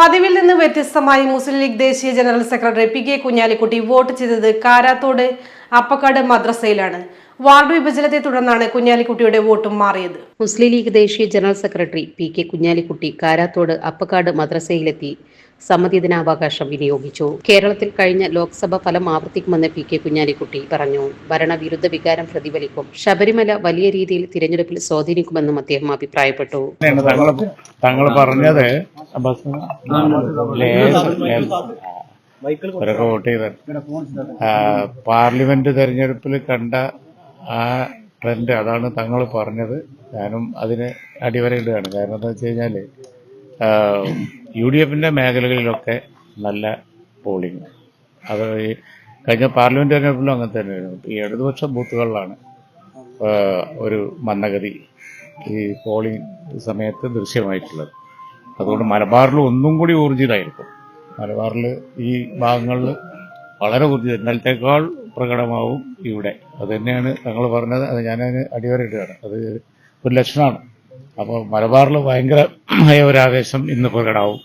പതിവിൽ നിന്ന് വ്യത്യസ്തമായി Muslim League ദേശീയ general secretary P K Kunhalikutty vote ചെയ്തത് കാരാത്തോട് അപ്പക്കാട് മദ്രസയിലാണ്. വാർഡ് വിഭജനത്തെ തുടർന്നാണ് കുഞ്ഞാലിക്കുട്ടിയുടെ വോട്ടും മാറിയത്. മുസ്ലിം ലീഗ് ദേശീയ general secretary P K Kunhalikutty Karathode Appakkad മദ്രസയിലെത്തി. സമ്മതിദിനാവകാശം വിനിയോഗിച്ചു. കേരളത്തിൽ കഴിഞ്ഞ ലോക്സഭ ഫലം ആവർത്തിക്കുമെന്ന് പി കെ കുഞ്ഞാലിക്കുട്ടി പറഞ്ഞു. ഭരണവിരുദ്ധ വികാരം പ്രതിഫലിക്കും. ശബരിമല വലിയ രീതിയിൽ തിരഞ്ഞെടുപ്പിൽ സ്വാധീനിക്കുമെന്നും അദ്ദേഹം അഭിപ്രായപ്പെട്ടു. തങ്ങൾ പറഞ്ഞത് പാർലമെന്റ് തെരഞ്ഞെടുപ്പിൽ കണ്ട ആ ട്രെൻഡ് അതാണ് തങ്ങൾ പറഞ്ഞത്. ഞാനും അതിന് അടിവരയിടുകയാണ്. കാരണം എന്താ വെച്ച് കഴിഞ്ഞാൽ യു ഡി എഫിന്റെ മേഖലകളിലൊക്കെ നല്ല പോളിംഗ്. അത് ഈ കഴിഞ്ഞ പാർലമെന്റ് തെരഞ്ഞെടുപ്പിലും അങ്ങനെ തന്നെയായിരുന്നു. ഈ ഇടതുപക്ഷ ബൂത്തുകളിലാണ് ഒരു മന്ദഗതി ഈ പോളിംഗ് സമയത്ത് ദൃശ്യമായിട്ടുള്ളത്. അതുകൊണ്ട് മലബാറിൽ ഒന്നും കൂടി ഊർജിതമായിരിക്കും. മലബാറിൽ ഈ ഭാഗങ്ങളിൽ വളരെ ഊർജിതം ഇന്നലത്തേക്കാൾ പ്രകടമാവും ഇവിടെ. അത് തന്നെയാണ് തങ്ങൾ പറഞ്ഞത്. അത് ഞാനതിന് അടിവരയിടുകയാണ്. അത് ഒരു ലക്ഷണമാണ്. അപ്പോൾ മലബാറിൽ ഭയങ്കരമായ ഒരു ആവേശം ഇന്ന് പ്രകടമാവും.